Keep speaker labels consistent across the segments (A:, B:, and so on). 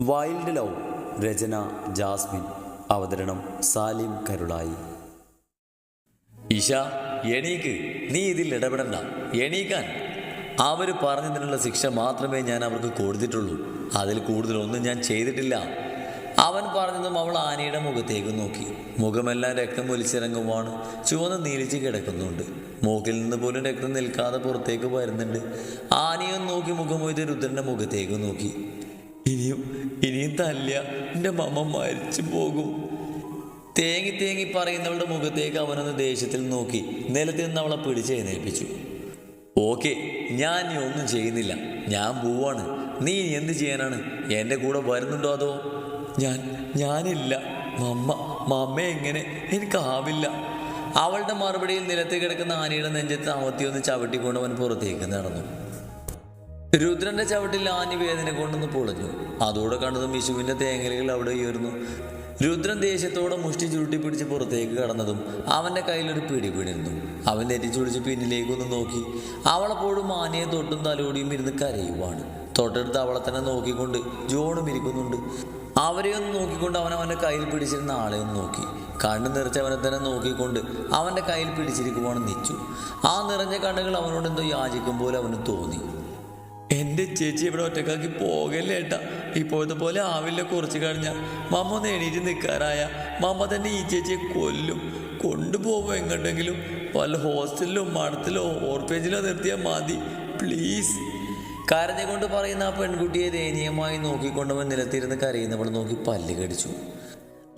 A: Wild love രചന Jasmine അവതരണം സാലിം കരുളായി.
B: ഇഷ എണീക്ക്. നീ ഇതിൽ ഇടപെടണ്ട. എണീക്കാൻ. അവർ പറഞ്ഞതിനുള്ള ശിക്ഷ മാത്രമേ ഞാൻ അവർക്ക് കൊടുത്തിട്ടുള്ളൂ. അതിൽ കൂടുതലൊന്നും ഞാൻ ചെയ്തിട്ടില്ല. അവൻ പറഞ്ഞതും അവൾ ആനയുടെ മുഖത്തേക്ക് നോക്കി. മുഖമെല്ലാം രക്തം ഒലിച്ചിറങ്ങുവാണ്. ചുവന്ന് നീലിച്ച് കിടക്കുന്നുണ്ട്. മൂക്കിൽ നിന്ന് പോലും രക്തം നിൽക്കാതെ പുറത്തേക്ക് വരുന്നുണ്ട്. ആനയും നോക്കി മുഖം പോയിട്ട് രുദ്രന്റെ മുഖത്തേക്ക് നോക്കി. ഇനിയും ഇനിയും തല്ല എന്റെ മമ്മ മരിച്ചു പോകും. തേങ്ങി തേങ്ങി പറയുന്നവളുടെ മുഖത്തേക്ക് അവനൊന്ന് ദേഷ്യത്തിൽ നോക്കി. നിലത്തിൽ നിന്ന് അവളെ പിടിച്ചെഴുന്നേൽപ്പിച്ചു ഓക്കെ ഞാൻ ഇനി ഒന്നും ചെയ്യുന്നില്ല. ഞാൻ പോവാണ്. നീ എന്ത് ചെയ്യാനാണ്? എന്റെ കൂടെ വരുന്നുണ്ടോ അതോ? ഞാൻ ഞാനില്ല. മമ്മ മമ്മ എങ്ങനെ? എനിക്കാവില്ല. അവളുടെ മറുപടിയിൽ നിലത്ത് കിടക്കുന്ന ആനയുടെ നെഞ്ചത്ത് അമർത്തിയൊന്ന് ചവിട്ടിക്കൊണ്ട് അവൻ പുറത്തേക്ക് നടന്നു. രുദ്രന്റെ ചവിട്ടിൽ ആഞ്ഞു വേദന കൊണ്ടൊന്ന് പൊളഞ്ഞു. അതോടെ കണ്ടതും വിഷുവിന്റെ തേങ്ങലുകൾ അവിടെ ഉയർന്നു. രുദ്രൻ ദേഷ്യത്തോടെ മുഷ്ടി ചുരുട്ടി പിടിച്ച് പുറത്തേക്ക് കടന്നതും അവന്റെ കയ്യിലൊരു പിടി പിടിരുന്നു അവൻ നെറ്റിച്ചുളിച്ച് പിന്നിലേക്കൊന്ന് നോക്കി. അവളെപ്പോഴും ആനയെ തൊട്ടും തലോടിയും ഇരുന്ന് കരയുവാണ്. തൊട്ടടുത്ത് അവളെ തന്നെ നോക്കിക്കൊണ്ട് ജോണും ഇരിക്കുന്നുണ്ട്. അവരെ ഒന്ന് നോക്കിക്കൊണ്ട് അവൻ അവന്റെ കയ്യിൽ പിടിച്ചിരുന്ന ആളെ ഒന്ന് നോക്കി. കണ്ണു നിറച്ച് അവനെ തന്നെ നോക്കിക്കൊണ്ട് അവന്റെ കയ്യിൽ പിടിച്ചിരിക്കുവാണ് നിച്ചു. ആ നിറഞ്ഞ കണ്ണുകൾ അവനോട് എന്തോ യാചിക്കും പോലെ അവന് തോന്നി. എന്റെ ചേച്ചി ഇവിടെ ഒറ്റക്കാക്കി പോകല്ലേ ഏട്ടാ. ഇപ്പോഴത്തെ പോലെ ആവില്ല കുറച്ച് കഴിഞ്ഞാൽ മമ്മ ഒന്ന് എണീറ്റ് നിൽക്കാറായ മമ്മ തന്നെ ഈ ചേച്ചിയെ കൊല്ലും. കൊണ്ടുപോകും എങ്ങോട്ടെങ്കിലും. വല്ല ഹോസ്റ്റലിലോ മഠത്തിലോ ഓർഫേജിലോ നിർത്തിയാൽ മതി. പ്ലീസ്. കരഞ്ഞുകൊണ്ട് പറയുന്ന ആ പെൺകുട്ടിയെ ദയനീയമായി നോക്കിക്കൊണ്ടവൻ നിലത്തിരുന്ന് കരയുന്നവൾ നോക്കി പല്ല് കടിച്ചു.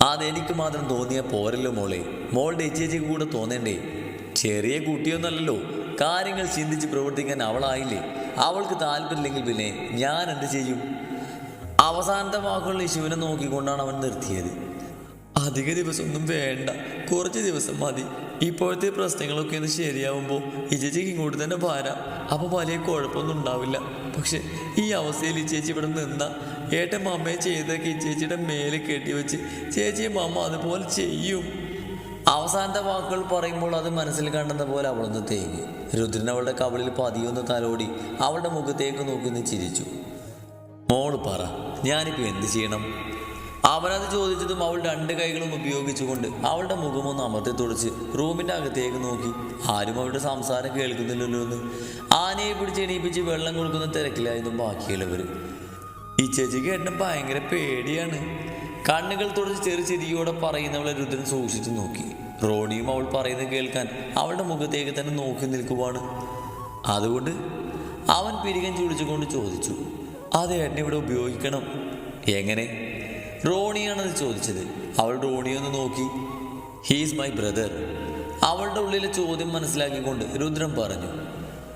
B: അതെനിക്ക് മാത്രം തോന്നിയ പോരല്ലോ മോളെ. മോളുടെ ചേച്ചിക്ക് കൂടെ തോന്നണ്ടേ? ചെറിയ കുട്ടിയൊന്നല്ലല്ലോ. കാര്യങ്ങൾ ചിന്തിച്ച് പ്രവർത്തിക്കാൻ അവളായില്ലേ? അവൾക്ക് താല്പര്യമില്ലെങ്കിൽ പിന്നെ ഞാൻ എന്ത് ചെയ്യും? അവസാനത്തെ വാക്കുകളിൽ ശിവനെ നോക്കിക്കൊണ്ടാണ് അവൻ നിർത്തിയത്. അധിക ദിവസമൊന്നും വേണ്ട. കുറച്ച് ദിവസം മതി. ഇപ്പോഴത്തെ പ്രശ്നങ്ങളൊക്കെ ഒന്ന് ശരിയാവുമ്പോൾ ഈ ചേച്ചിക്ക് ഇങ്ങോട്ട് തന്നെ ഭാര അപ്പോൾ വലിയ കുഴപ്പമൊന്നും ഉണ്ടാവില്ല. പക്ഷെ ഈ അവസ്ഥയിൽ ഈ ചേച്ചി ഇവിടെ നിന്ന ഏട്ടൻ മമ്മയെ ചെയ്തൊക്കെ ഈ ചേച്ചിയുടെ കെട്ടി വെച്ച് ചേച്ചിയും അമ്മ അതുപോലെ ചെയ്യും. അവസാനത്തെ വാക്കുകൾ പറയുമ്പോൾ അത് മനസ്സിൽ കണ്ടെന്ന പോലെ അവളൊന്ന് തേങ്ങി രുദ്രൻ അവളുടെ കവളിൽ പതിയൊന്ന് തലോടി അവളുടെ മുഖത്തേക്ക് നോക്കി നിന്ന് ചിരിച്ചു. മോൾ പറ ഞാനിപ്പോൾ എന്ത് ചെയ്യണം? അവനത് ചോദിച്ചതും അവൾ രണ്ട് കൈകളും ഉപയോഗിച്ചുകൊണ്ട് അവളുടെ മുഖമൊന്ന് അമർത്തി തുടച്ച് റൂമിന്റെ അകത്തേക്ക് നോക്കി. ആരും അവളുടെ സംസാരം കേൾക്കുന്നില്ലല്ലോ എന്ന് ആനയെ പിടിച്ച് എണീപ്പിച്ച് വെള്ളം കൊടുക്കുന്ന തിരക്കിലായിരുന്നു ബാക്കിയുള്ളവർ ഈ ചേച്ചിക്ക് എന്നെ ഭയങ്കര പേടിയാണ്. കണ്ണുകൾ തുടച്ച് ചെറു ചിരിയോടെ പറയുന്നവളെ രുദ്രൻ സൂക്ഷിച്ചു നോക്കി. റോണിയും അവൾ പറയുന്നത് കേൾക്കാൻ അവളുടെ മുഖത്തേക്ക് തന്നെ നോക്കി നിൽക്കുവാണ്. അതുകൊണ്ട് അവൻ പിരികൻ ചുളിച്ചുകൊണ്ട് ചോദിച്ചു അത് എന്നെ ഇവിടെ ഉപയോഗിക്കണം? എങ്ങനെ? റോണിയാണത് ചോദിച്ചത്. അവൾ റോണിയൊന്ന് നോക്കി. ഹീസ് മൈ ബ്രദർ അവളുടെ ഉള്ളിലെ ചോദ്യം മനസ്സിലാക്കിക്കൊണ്ട് രുദ്രൻ പറഞ്ഞു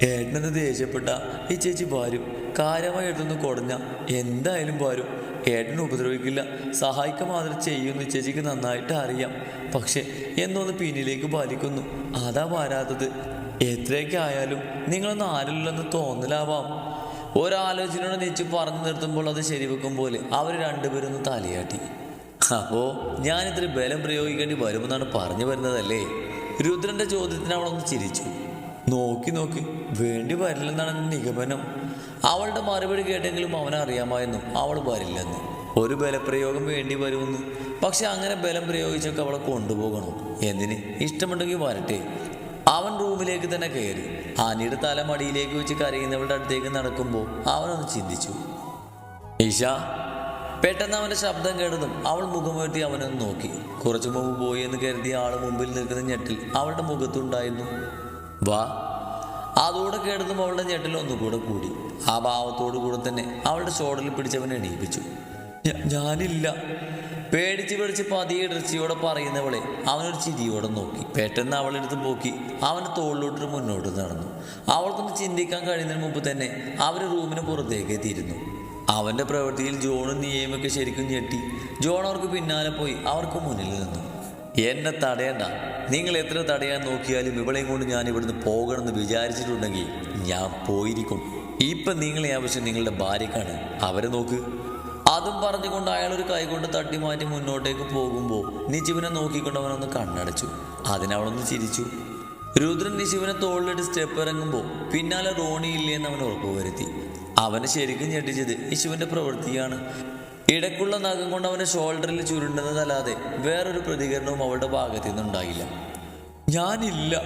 B: ഏട്ടനെന്ന് ദേഷ്യപ്പെട്ട ഈ ചേച്ചി വരും കാര്യമായി എടുത്തൊന്ന് കുടഞ്ഞ എന്തായാലും പാരും ഏട്ടനെ ഉപദ്രവിക്കില്ല. സഹായിക്കുക മാത്രം ചെയ്യുമെന്ന് ചേച്ചിക്ക് നന്നായിട്ട് അറിയാം. പക്ഷെ എന്നൊന്ന് പിന്നിലേക്ക് പാലിക്കുന്നു അതാ പാരാത്തത് എത്രയൊക്കെ ആയാലും നിങ്ങളൊന്നും ആരില്ലെന്ന് തോന്നലാവാം. ഒരാലോചനയോടെ നെച്ച് പറഞ്ഞു നിർത്തുമ്പോൾ അത് ശരിവെക്കും പോലെ അവർ രണ്ടുപേരും ഒന്ന് തലയാട്ടി. അപ്പോ ഞാൻ ഇത്ര ബലം പ്രയോഗിക്കേണ്ടി വരുമെന്നാണ് പറഞ്ഞു വരുന്നതല്ലേ? രുദ്രന്റെ ചോദ്യത്തിന് അവളൊന്ന് ചിരിച്ചു. നോക്കി നോക്കി. വേണ്ടി വരില്ലെന്നാണ് നിഗമനം. അവളുടെ മറുപടി കേട്ടെങ്കിലും അവനറിയാമായിരുന്നു അവൾ വരില്ലെന്ന്. ഒരു ബലപ്രയോഗം വേണ്ടി വരുമെന്ന്. പക്ഷെ അങ്ങനെ ബലം പ്രയോഗിച്ചൊക്കെ അവളെ കൊണ്ടുപോകണം. എന്തിന്? ഇഷ്ടമുണ്ടെങ്കിൽ വരട്ടെ. അവൻ റൂമിലേക്ക് തന്നെ കയറി. ആനിയുടെ തല മടിയിലേക്ക് വെച്ച് കരയുന്നവളുടെ അടുത്തേക്ക് നടക്കുമ്പോൾ അവനൊന്ന് ചിന്തിച്ചു. ഈഷ പെട്ടെന്ന് അവന്റെ ശബ്ദം കേട്ടതും അവൾ മുഖമുയർത്തി അവനൊന്ന് നോക്കി. കുറച്ചു മുമ്പ് പോയി എന്ന് കരുതി ആൾ മുമ്പിൽ നിൽക്കുന്ന ഞെട്ടിൽ അവളുടെ മുഖത്തുണ്ടായിരുന്നു. വാ. അതോടെ കേട്ടതും അവളുടെ ഞെട്ടിൽ ഒന്നുകൂടെ കൂടി. ആ ഭാവത്തോടു കൂടെ തന്നെ അവളുടെ ഷോൾഡറിൽ പിടിച്ചവനെ എണീപ്പിച്ചു. ഞാനില്ല. പേടിച്ച് പേടിച്ച് പതിയെ ഇടർച്ചയോടെ പറയുന്നവളെ അവനൊരു ചിരിയോടെ നോക്കി. പെട്ടെന്ന് അവളെടുത്ത് പോക്കി. അവന്റെ തോളിലോട്ട് മുന്നോട്ട് നടന്നു. അവൾക്കൊന്ന് ചിന്തിക്കാൻ കഴിയുന്നതിന് മുമ്പ് തന്നെ അവർ റൂമിന് പുറത്തേക്ക് എത്തിയിരുന്നു. അവന്റെ പ്രവൃത്തിയിൽ ജോണും നിയമൊക്കെ ശരിക്കും ഞെട്ടി. ജോൺ അവർക്ക് പിന്നാലെ പോയി അവർക്ക് മുന്നിൽ നിന്നു. എന്നെ തടയണ്ട. നിങ്ങൾ എത്ര തടയാൻ നോക്കിയാലും ഇവളെയും കൊണ്ട് ഞാൻ ഇവിടുന്ന് പോകണമെന്ന് വിചാരിച്ചിട്ടുണ്ടെങ്കിൽ ഞാൻ പോയിരിക്കും. ഇപ്പം നിങ്ങളെ ആവശ്യം നിങ്ങളുടെ ഭാര്യക്കാണ്. അവരെ നോക്ക്. അതും പറഞ്ഞുകൊണ്ട് അയാൾ ഒരു കൈകൊണ്ട് തട്ടി മാറ്റി മുന്നോട്ടേക്ക് പോകുമ്പോൾ നിജുവിനെ നോക്കിക്കൊണ്ട് അവനൊന്ന് കണ്ണടച്ചു. അതിനവളൊന്ന് ചിരിച്ചു. രുദ്രൻ നിശുവിനെ തോളിലിട്ട് സ്റ്റെപ്പ് ഇറങ്ങുമ്പോൾ പിന്നാലെ റോണി ഇല്ലേ എന്ന് അവൻ ഉറപ്പുവരുത്തി അവനെ ശരിക്കും ഞെട്ടിച്ചത് നിശുവിന്റെ പ്രവൃത്തിയാണ്. ഇടയ്ക്കുള്ള നഖം കൊണ്ട് അവനെ ഷോൾഡറിൽ ചുരുണ്ടുന്നതല്ലാതെ വേറൊരു പ്രതികരണവും അവളുടെ ഭാഗത്തു നിന്നുണ്ടായില്ല. ഞാനില്ല.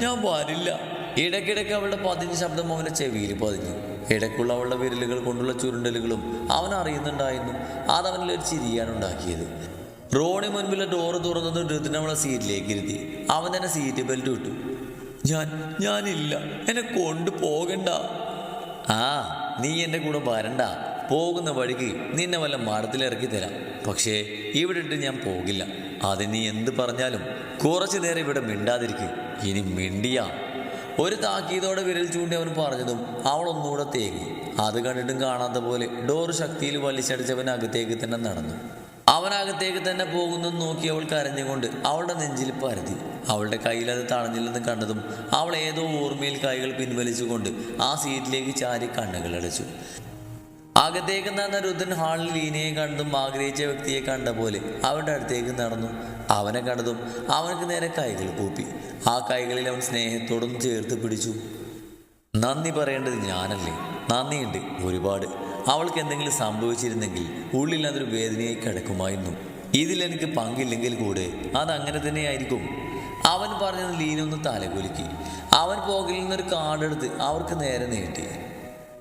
B: ഞാൻ വരില്ല. ഇടയ്ക്കിടയ്ക്ക് അവളുടെ പതിഞ്ഞ ശബ്ദം അവന്റെ ചെവിയിൽ പതിഞ്ഞു. ഇടയ്ക്കുള്ള അവളുടെ വിരലുകൾ കൊണ്ടുള്ള ചുരുണ്ടലുകളും അവൻ അറിയുന്നുണ്ടായിരുന്നു. അതവനിൽ ഒരു ചിരിയാണ് ഉണ്ടാക്കിയത്. റോണി മുൻപിലെ ഡോറ് തുറന്നത് ഋതുവിനെ അവളെ സീറ്റിലേക്ക് ഇരുത്തി. അവൻ തന്നെ സീറ്റ് ബെൽറ്റ് ഇട്ടു. ഞാൻ ഞാനില്ല. എന്നെ കൊണ്ടുപോകണ്ട. ആ നീ എന്റെ കൂടെ വരണ്ട. പോകുന്ന വഴിക്ക് നിന്നെ വല്ല മരത്തിലിറക്കി തരാം. പക്ഷേ ഇവിടെ ഇട്ട് ഞാൻ പോകില്ല. അത് നീ എന്ത് പറഞ്ഞാലും കുറച്ചു നേരം ഇവിടെ മിണ്ടാതിരിക്കും. ഇനി മിണ്ടിയാ. ഒരു താക്കീതോടെ വിരൽ ചൂണ്ടി അവൻ പറഞ്ഞതും അവൾ ഒന്നുകൂടെ തേങ്ങി. അത് കണ്ടിട്ടും കാണാത്ത പോലെ ഡോർ ശക്തിയിൽ വലിച്ചടിച്ചവൻ അകത്തേക്ക് തന്നെ നടന്നു. അവനകത്തേക്ക് തന്നെ പോകുന്നത് നോക്കി അവൾ കരഞ്ഞുകൊണ്ട് അവളുടെ നെഞ്ചിൽ പരതി. അവളുടെ കയ്യിൽ അത് തടഞ്ഞില്ലെന്ന് കണ്ടതും അവൾ ഏതോ ഓർമ്മയിൽ കൈകൾ പിൻവലിച്ചുകൊണ്ട് ആ സീറ്റിലേക്ക് ചാരി കണ്ണുകൾ അടച്ചു. അകത്തേക്ക് നടന്ന രുദ്രൻ ഹാളിൽ ലീനയെ കണ്ടും ആഗ്രഹിച്ച വ്യക്തിയെ കണ്ട പോലെ അവരുടെ അടുത്തേക്ക് നടന്നു. അവനെ കണ്ടതും അവനക്ക് നേരെ കൈകൾ കൂപ്പി. ആ കൈകളിൽ അവൻ സ്നേഹത്തോടൊന്ന് ചേർത്ത് പിടിച്ചു. നന്ദി പറയേണ്ടത് ഞാനല്ലേ? നന്ദിയുണ്ട് ഒരുപാട്. അവൾക്ക് എന്തെങ്കിലും സംഭവിച്ചിരുന്നെങ്കിൽ ഉള്ളിൽ അതൊരു വേദനയായി കിടക്കുമായിരുന്നു. ഇതിൽ എനിക്ക് പങ്കില്ലെങ്കിൽ കൂടെ അതങ്ങനെ തന്നെയായിരിക്കും. അവൻ പറഞ്ഞത് ലീനൊന്ന് തലകുലുക്കി. അവൻ പോകിൽ നിന്നൊരു കാർഡെടുത്ത് അവർക്ക് നേരെ നീട്ടി.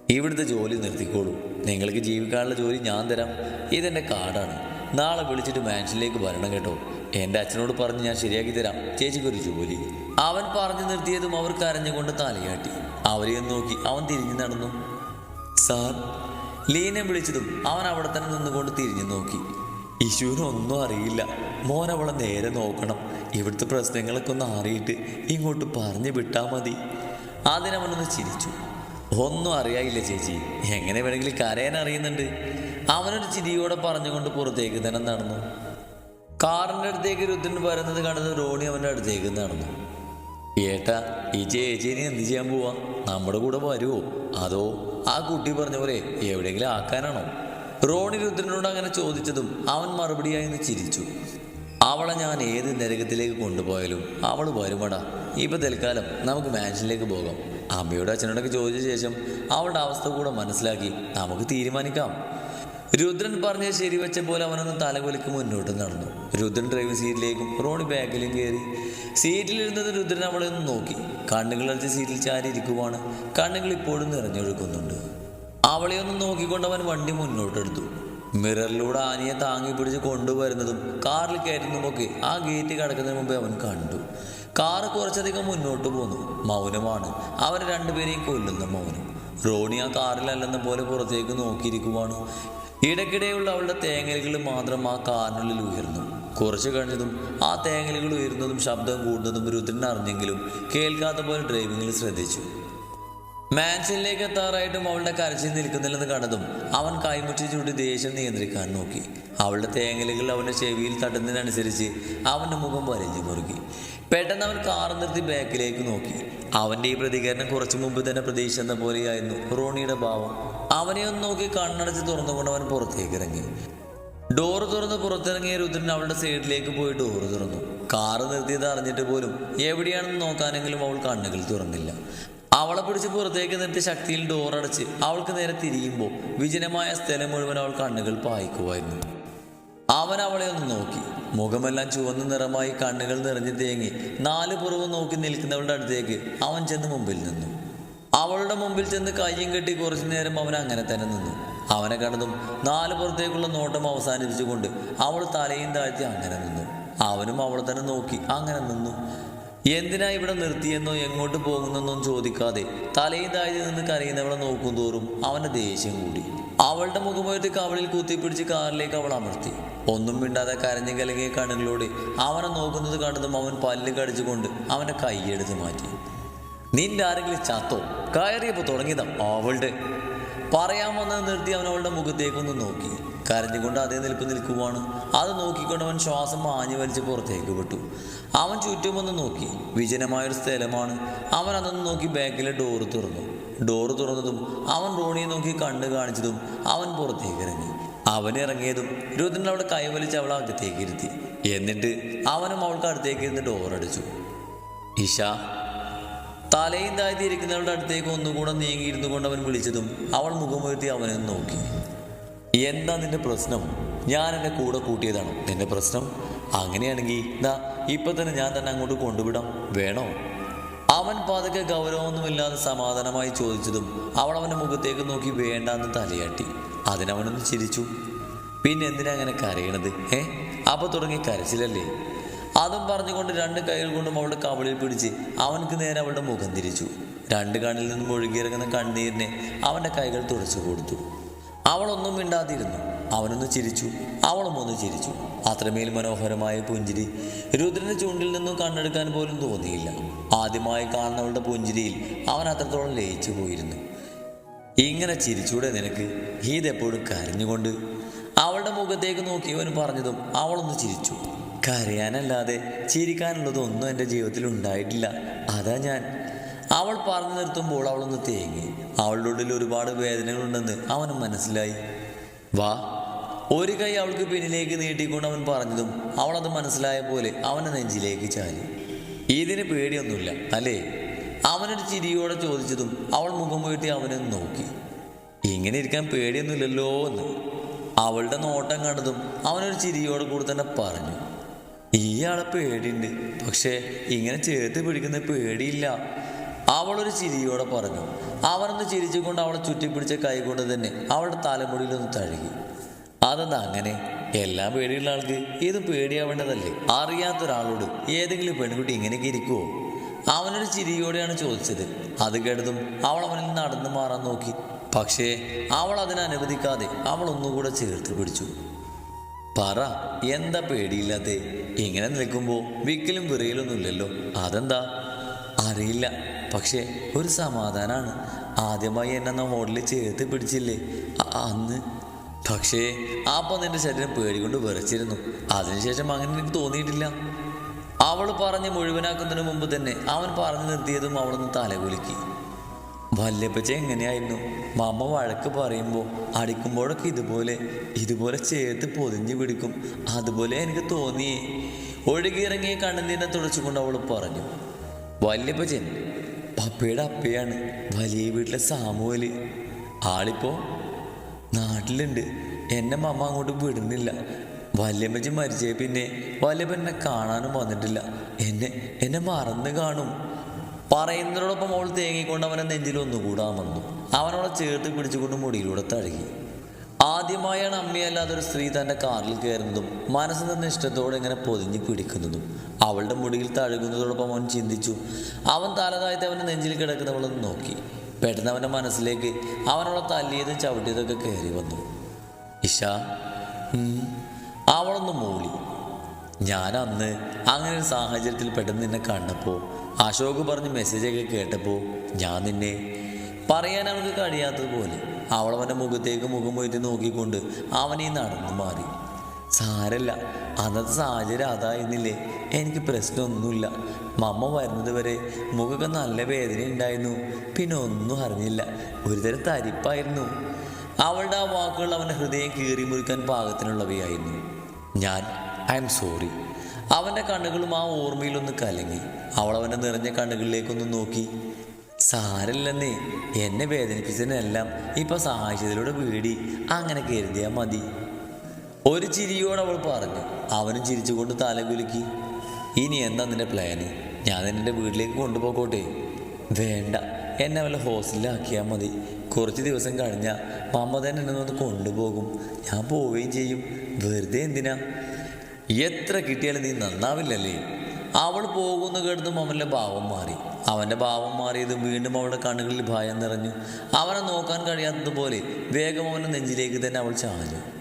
B: ഇവിടുത്തെ ജോലി നിർത്തിക്കോളൂ. നിങ്ങൾക്ക് ജീവിക്കാനുള്ള ജോലി ഞാൻ തരാം. ഇതെന്റെ കാർഡാണ്. നാളെ വിളിച്ചിട്ട് മാൻഷനിലേക്ക് വരണം കേട്ടോ. എന്റെ അച്ഛനോട് പറഞ്ഞ് ഞാൻ ശരിയാക്കി തരാം. ചേച്ചിക്കൊരു ജോലി. അവൻ പറഞ്ഞു നിർത്തിയതും അവർ കരഞ്ഞുകൊണ്ട് തലയാട്ടി. അവരെയും നോക്കി. അവൻ തിരിഞ്ഞു നടന്നു. സാർ ലീനെ വിളിച്ചതും അവൻ അവിടെ തന്നെ നിന്നുകൊണ്ട് തിരിഞ്ഞു നോക്കി. ഇശുവിനൊന്നും അറിയില്ല. മോൻ അവളെ നേരെ നോക്കണം. ഇവിടുത്തെ പ്രശ്നങ്ങളൊക്കെ ഒന്ന് അറിയിട്ട് ഇങ്ങോട്ട് പറഞ്ഞു വിട്ടാൽ മതി. അതിനവനൊന്ന് ചിരിച്ചു. ഒന്നും അറിയായില്ല ചേച്ചി. എങ്ങനെ വേണമെങ്കിലും കരയാൻ അറിയുന്നുണ്ട്. അവനൊരു ചിരിയോടെ പറഞ്ഞുകൊണ്ട് പുറത്തേക്ക് തന്നെ നടന്നു. കാറിന്റെ അടുത്തേക്ക് രുദ്രൻ വരുന്നത് കണ്ടത് റോണി അവന്റെ അടുത്തേക്ക് നടന്നു. ഏട്ടാ ഈ ചേച്ചിനി എന്ത് ചെയ്യാൻ പോവാ? നമ്മുടെ കൂടെ വരുമോ അതോ ആ കുട്ടി പറഞ്ഞ പോലെ എവിടെയെങ്കിലും ആക്കാനാണോ? റോണി രുദ്രനോട് അങ്ങനെ ചോദിച്ചതും അവൻ മറുപടിയായി ഒന്ന് ചിരിച്ചു. അവളെ ഞാൻ ഏത് നരകത്തിലേക്ക് കൊണ്ടുപോയാലും അവൾ വരുമടാ. ഇപ്പൊ തൽക്കാലം നമുക്ക് മാൻഷനിലേക്ക് പോകാം. അമ്മയോടും അച്ഛനോടൊക്കെ ചോദിച്ച ശേഷം അവളുടെ അവസ്ഥ കൂടെ മനസ്സിലാക്കി നമുക്ക് തീരുമാനിക്കാം. രുദ്രൻ പറഞ്ഞ ശരി വെച്ച പോലെ അവനൊന്ന് തലകൊലിക്ക് മുന്നോട്ട് നടന്നു. രുദ്രൻ ഡ്രൈവിംഗ് സീറ്റിലേക്കും റോഡ് ബാക്കിലും കയറി. സീറ്റിലിരുന്നത് രുദ്രൻ അവളെ ഒന്ന് നോക്കി. കണ്ണുകളടിച്ച് സീറ്റിൽ ചാരി ഇരിക്കുവാണ്. കണ്ണുകൾ ഇപ്പോഴും നിറഞ്ഞൊഴുക്കുന്നുണ്ട്. അവളെ ഒന്ന് നോക്കിക്കൊണ്ട് അവൻ വണ്ടി മുന്നോട്ടെടുത്തു. മിററിലൂടെ ആനയെ താങ്ങി പിടിച്ച് കൊണ്ടുവരുന്നതും കാറിൽ കയറ്റുന്നതുമൊക്കെ ആ ഗേറ്റ് കടക്കുന്നതിന് മുമ്പേ അവൻ കണ്ടു. കാറ് കുറച്ചധികം മുന്നോട്ട് പോന്നു. മൗനമാണ്. അവർ രണ്ടുപേരെയും കൊല്ലുന്ന മൗനം. റോണി ആ കാറിലല്ലെന്ന പോലെ പുറത്തേക്ക് നോക്കിയിരിക്കുവാണ്. ഇടയ്ക്കിടെയുള്ള അവളുടെ തേങ്ങലുകൾ മാത്രം ആ കാറിനുള്ളിൽ ഉയർന്നു. കുറച്ച് കഴിഞ്ഞതും ആ തേങ്ങലുകൾ ഉയരുന്നതും ശബ്ദം കൂടുന്നതും രുദ്രൻ അറിഞ്ഞെങ്കിലും കേൾക്കാത്ത പോലെ ഡ്രൈവിങ്ങിൽ ശ്രദ്ധിച്ചു. മാൻഷനിലേക്ക് എത്താറായിട്ടും അവളുടെ കരച്ചിൽ നിൽക്കുന്നില്ലെന്ന് കണ്ടതും അവൻ കൈമുട്ടി ചൂടി ദേഷ്യം നിയന്ത്രിക്കാൻ നോക്കി. അവളുടെ തേങ്ങലുകൾ അവന്റെ ചെവിയിൽ തട്ടുന്നതിനനുസരിച്ച് അവന്റെ മുഖം വരഞ്ഞു മുറുകി. പെട്ടെന്ന് അവൻ കാർ നിർത്തി ബാക്കിലേക്ക് നോക്കി. അവന്റെ ഈ പ്രതികരണം കുറച്ചു മുമ്പ് തന്നെ പ്രതീക്ഷിച്ചെന്ന പോലെയായിരുന്നു റോണിയുടെ ഭാവം. അവനെ ഒന്ന് നോക്കി കണ്ണടച്ച് തുറന്നുകൊണ്ട് അവൻ പുറത്തേക്ക് ഇറങ്ങി. ഡോറ് തുറന്ന് പുറത്തിറങ്ങിയ രുദ്രൻ അവളുടെ സൈഡിലേക്ക് പോയി ഡോറ് തുറന്നു. കാറ് നിർത്തിയത് അറിഞ്ഞിട്ട് പോലും എവിടെയാണെന്ന് നോക്കാനെങ്കിലും അവൾ കണ്ണുകൾ തുറന്നില്ല. അവളെ പിടിച്ച് പുറത്തേക്ക് നിർത്തി ശക്തിയിൽ ഡോറടച്ച് അവൾക്ക് നേരെ തിരിയുമ്പോൾ വിജനമായ സ്ഥലം മുഴുവൻ അവൾ കണ്ണുകൾ പായിക്കുമായിരുന്നു അവൻ അവളെ ഒന്ന് നോക്കി. മുഖമെല്ലാം ചുവന്ന നിറമായി കണ്ണുകൾ നിറഞ്ഞു തേങ്ങി നാല് പുറവ് നോക്കി നിൽക്കുന്നവളുടെ അടുത്തേക്ക് അവൻ ചെന്ന് മുമ്പിൽ നിന്നു. അവളുടെ മുമ്പിൽ ചെന്ന് കയ്യും കെട്ടി കുറച്ചു നേരം അവൻ അങ്ങനെ തന്നെ നിന്നു. അവനെ കണ്ടതും നാല് പുറത്തേക്കുള്ള നോട്ടം അവസാനിപ്പിച്ചുകൊണ്ട് അവൾ തലയും താഴ്ത്തി അങ്ങനെ നിന്നു. അവനും അവളെ തന്നെ നോക്കി അങ്ങനെ നിന്നു. എന്തിനാ ഇവിടെ നിർത്തിയെന്നോ എങ്ങോട്ട് പോകുന്നെന്നോ ചോദിക്കാതെ തലയിതായി നിന്ന് കരയുന്നവളെ നോക്കും തോറും അവന്റെ ദേഷ്യം കൂടി. അവളുടെ മുഖമുയർത്തി കവളിൽ കുത്തിപ്പിടിച്ച് കാറിലേക്ക് അവൾ അമർത്തി. ഒന്നും മിണ്ടാതെ കരഞ്ഞു കലങ്ങിയ കണ്ണുകളോട് അവനെ നോക്കുന്നത് കണ്ടതും അവൻ പല്ല് കടിച്ചുകൊണ്ട് അവന്റെ കൈയെടുത്ത് മാറ്റി. നിന്റെ ആരെങ്കിലും ചത്തോ? കയറിയപ്പോ തുടങ്ങിയതാ അവളുടെ. പറയാൻ വന്നത് നിർത്തി അവൻ അവളുടെ മുഖത്തേക്കൊന്ന് നോക്കി. കരഞ്ഞുകൊണ്ട് അതേ നിൽപ്പ് നിൽക്കുവാണ്. അത് നോക്കിക്കൊണ്ട് അവൻ ശ്വാസം ആഞ്ഞു വലിച്ച് പുറത്തേക്ക് വിട്ടു. അവൻ ചുറ്റുമൊന്ന് നോക്കി. വിജനമായൊരു സ്ഥലമാണ്. അവൻ അതൊന്ന് നോക്കി ബാക്കിലെ ഡോറ് തുറന്നു. ഡോറ് തുറന്നതും അവൻ റോണിയെ നോക്കി കണ്ണ് കാണിച്ചതും അവൻ പുറത്തേക്ക് ഇറങ്ങി. അവൻ ഇറങ്ങിയതും രുദ്രൻ അവിടെ കൈവലിച്ച് അവളെ അകത്തേക്ക് ഇരുത്തി. എന്നിട്ട് അവനും അവൾക്ക് അടുത്തേക്ക് ഇരുന്ന് ഡോറടിച്ചു ഇഷ തലയും താഴ്ത്തിയിരിക്കുന്നവളുടെ അടുത്തേക്ക് ഒന്നുകൂടെ നീങ്ങിയിരുന്നു കൊണ്ട് അവൻ വിളിച്ചതും അവൾ മുഖമുയർത്തി അവനെ നോക്കി. എന്താ നിന്റെ പ്രശ്നം? ഞാൻ എന്റെ കൂടെ കൂട്ടിയതാണ്. നിന്റെ പ്രശ്നം? അങ്ങനെയാണെങ്കിൽ ദാ ഇപ്പൊ തന്നെ ഞാൻ തന്നെ അങ്ങോട്ട് കൊണ്ടുവിടാം. വേണോ? അവൻ പതുക്കെ ഗൗരവമൊന്നുമില്ലാതെ സമാധാനമായി ചോദിച്ചതും അവൾ അവന്റെ മുഖത്തേക്ക് നോക്കി വേണ്ടാന്ന് തലയാട്ടി. അതിനവനൊന്ന് ചിരിച്ചു. പിന്നെ എന്തിനാ അങ്ങനെ കരയണത് ഏ അപ്പൊ തുടങ്ങി കരച്ചിലല്ലേ? അതും പറഞ്ഞുകൊണ്ട് രണ്ട് കൈകൾ കൊണ്ടും അവളുടെ കവളിൽ പിടിച്ച് അവനക്ക് നേരെ അവളുടെ മുഖം തിരിച്ചു. രണ്ട് കണ്ണിൽ നിന്നും ഒഴുകിയിറങ്ങുന്ന കണ്ണീരിനെ അവന്റെ കൈകൾ തുടച്ചു കൊടുത്തു. അവളൊന്നും മിണ്ടാതിരുന്നു. അവനൊന്ന് ചിരിച്ചു. അവളും ഒന്ന് ചിരിച്ചു. അത്രമേൽ മനോഹരമായ പുഞ്ചിരി രുദ്രന്റെ ചൂണ്ടിൽ നിന്നും കണ്ണെടുക്കാൻ പോലും തോന്നിയില്ല. ആദ്യമായി കാണുന്നവളുടെ പുഞ്ചിരിയിൽ അവൻ അത്രത്തോളം ലയിച്ചു പോയിരുന്നു. ഇങ്ങനെ ചിരിച്ചൂടെ നിനക്ക്? ഇതെപ്പോഴും കരഞ്ഞുകൊണ്ട്. അവളുടെ മുഖത്തേക്ക് നോക്കി അവൻ പറഞ്ഞതും അവളൊന്ന് ചിരിച്ചു. കരയാനല്ലാതെ ചിരിക്കാനുള്ളതൊന്നും എന്റെ ജീവിതത്തിൽ ഉണ്ടായിട്ടില്ല. അതാ ഞാൻ. അവൾ പറഞ്ഞു നിർത്തുമ്പോൾ അവളൊന്ന് തേങ്ങി. അവളുടെ ഉള്ളിൽ ഒരുപാട് വേദനകളുണ്ടെന്ന് അവന് മനസ്സിലായി. വാ. ഒരു കൈ അവൾക്ക് പിന്നിലേക്ക് നീട്ടിക്കൊണ്ട് അവൻ പറഞ്ഞതും അവളത് മനസ്സിലായ പോലെ അവനെ നെഞ്ചിലേക്ക് ചാലി ഇതിന് പേടിയൊന്നുമില്ല അല്ലേ? അവനൊരു ചിരിയോടെ ചോദിച്ചതും അവൾ മുഖം വീട്ടി അവനെ നോക്കി. ഇങ്ങനെ ഇരിക്കാൻ പേടിയൊന്നുമില്ലല്ലോ എന്ന്. അവളുടെ നോട്ടം കണ്ടതും അവനൊരു ചിരിയോട് കൂടി തന്നെ പറഞ്ഞു. ഇയാളെ പേടിയുണ്ട് പക്ഷേ ഇങ്ങനെ ചേർത്ത് പിടിക്കുന്ന പേടിയില്ല. അവളൊരു ചിരിയോടെ പറഞ്ഞു. അവനൊന്ന് ചിരിച്ചുകൊണ്ട് അവളെ ചുറ്റിപ്പിടിച്ച കൈകൊണ്ട് തന്നെ അവളുടെ തലമുടിയിലൊന്ന് തഴുകി. അതെന്താ അങ്ങനെ? എല്ലാം പേടിയുള്ള ആൾക്ക് ഇത് പേടിയാവേണ്ടതല്ലേ? അറിയാത്ത ഒരാളോട് ഏതെങ്കിലും പെൺകുട്ടി ഇങ്ങനെയൊക്കെ ഇരിക്കുമോ അവനൊരു ചിരിയോടെയാണ് ചോദിച്ചത്. അത് കേട്ടതും അവൾ അവനിൽ നടന്നു മാറാൻ നോക്കി. പക്ഷേ അവൾ അതിനെ അനുവദിക്കാതെ അവൾ ഒന്നുകൂടെ ചേർത്ത് പിടിച്ചു. പറ എന്താ പേടിയില്ലാതെ ഇങ്ങനെ നിൽക്കുമ്പോൾ വിക്കലും വിറയിലൊന്നുമില്ലല്ലോ അതെന്താ? അറിയില്ല. പക്ഷേ ഒരു സമാധാനാണ്. ആദ്യമായി എന്നെ ഹോട്ടലിൽ ചേർത്ത് പിടിച്ചില്ലേ? അന്ന്. പക്ഷേ അപ്പം നിന്റെ ശരീരം പേടികൊണ്ട് വിറച്ചിരുന്നു. അതിനുശേഷം അങ്ങനെ എനിക്ക് തോന്നിയിട്ടില്ല. അവൾ പറഞ്ഞ് മുഴുവനാക്കുന്നതിന് മുമ്പ് തന്നെ അവൻ പറഞ്ഞു നിർത്തിയതും അവളൊന്ന് തലകുലുക്കി. വല്യപ്പച്ച എങ്ങനെയായിരുന്നു? മാമ വഴക്ക് പറയുമ്പോൾ അടിക്കുമ്പോഴൊക്കെ ഇതുപോലെ ഇതുപോലെ ചേർത്ത് പൊതിഞ്ഞു പിടിക്കും. അതുപോലെ എനിക്ക് തോന്നിയേ. ഒഴുകിയിറങ്ങിയ കണ്ണുനീരെ തുടച്ചുകൊണ്ട് അവൾ പറഞ്ഞു. വല്യപ്പച്ചൻ പപ്പയുടെ അപ്പയാണ്. വലിയ വീട്ടിലെ സാമുവൽ ആളിപ്പോ നാട്ടിലുണ്ട്. എന്നെ മമ്മ അങ്ങോട്ട് വിടുന്നില്ല. വല്യമ്മച്ചി മരിച്ചേ പിന്നെ വല്യപ്പ എന്നെ കാണാനും വന്നിട്ടില്ല. എന്നെ എന്നെ മറന്ന് കാണും. പറയുന്നതിനോടൊപ്പം അവൾ തേങ്ങിക്കൊണ്ട് അവനെ നെഞ്ചിൽ ഒന്നുകൂടാൻ വന്നു. അവനവളെ ചേർത്ത് പിടിച്ചുകൊണ്ട് മുടിയിലൂടെ തഴുകി. ആദ്യമായാണ് അമ്മയല്ലാതെ ഒരു സ്ത്രീ തന്റെ കാറിൽ കയറുന്നതും മനസ്സ് നിന്ന് ഇഷ്ടത്തോടെ ഇങ്ങനെ പൊതിഞ്ഞു പിടിക്കുന്നതും. അവളുടെ മുടിയിൽ തഴുകുന്നതോടൊപ്പം അവൻ ചിന്തിച്ചു അവൻ തലതായിട്ട് അവന്റെ നെഞ്ചിൽ കിടക്കുന്നവളെന്ന് നോക്കി. പെട്ടെന്ന് അവന്റെ മനസ്സിലേക്ക് അവനവളെ തല്ലിയതും ചവിട്ടിയതൊക്കെ കയറി വന്നു. ഇഷ. അവളൊന്ന് മൂളി. ഞാൻ അന്ന് അങ്ങനെ ഒരു സാഹചര്യത്തിൽ പെട്ടെന്ന് നിന്നെ കണ്ടപ്പോൾ അശോക് പറഞ്ഞ് മെസ്സേജൊക്കെ കേട്ടപ്പോൾ ഞാൻ നിന്നെ പറയാൻ അവൾക്ക് കഴിയാത്തതുപോലെ അവൾ അവന്റെ മുഖത്തേക്ക് മുഖം പോയിട്ട് നോക്കിക്കൊണ്ട് അവനീ നടന്നു മാറി. സാരല്ല അന്നത്തെ സാഹചര്യം അതായിരുന്നില്ലേ? എനിക്ക് പ്രശ്നമൊന്നുമില്ല. മമ്മ വരുന്നത് വരെ മുഖമൊക്കെ നല്ല വേദന ഉണ്ടായിരുന്നു. പിന്നെ ഒന്നും അറിഞ്ഞില്ല. ഒരുതരം തരിപ്പായിരുന്നു. അവളുടെ ആ വാക്കുകൾ അവന്റെ ഹൃദയം കീറി മുറിക്കാൻ പാകത്തിനുള്ളവയായിരുന്നു. ഞാൻ ഐ എം സോറി അവന്റെ കണ്ണുകളും ആ ഓർമ്മയിലൊന്ന് കലങ്ങി. അവൾ അവന്റെ നിറഞ്ഞ കണ്ണുകളിലേക്കൊന്ന് നോക്കി. സാരല്ലെന്നേ. എന്നെ വേദനിപ്പിച്ചതിനെല്ലാം ഇപ്പൊ സഹായിച്ചതിലൂടെ വീടി അങ്ങനെ കരുതിയാൽ മതി. ഒരു ചിരിയോട് അവൾ പറഞ്ഞു. അവനും ചിരിച്ചുകൊണ്ട് തല കുലുക്കി. ഇനി എന്താ നിന്റെ പ്ലാന് ഞാൻ നിന്റെ വീട്ടിലേക്ക് കൊണ്ടുപോകോട്ടെ വേണ്ട. എന്നെ വല്ല ഹോസ്റ്റലിലാക്കിയാൽ മതി. കുറച്ച് ദിവസം കഴിഞ്ഞാൽ മമ്മ തന്നെ എന്നെ ഒന്ന് കൊണ്ടുപോകും. ഞാൻ പോവുകയും ചെയ്യും. വെറുതെ എന്തിനാ? എത്ര കിട്ടിയാലും നീ നന്നാവില്ലല്ലേ? അവൾ പോകുന്ന കേട്ടതും അവന്റെ ഭാവം മാറി. അവന്റെ ഭാവം മാറിയതും വീണ്ടും അവളുടെ കണ്ണുകളിൽ ഭയം നിറഞ്ഞു. അവനെ നോക്കാൻ കഴിയാത്തതുപോലെ വേഗം അവന്റെ നെഞ്ചിലേക്ക് തന്നെ അവൾ ചാഞ്ഞു.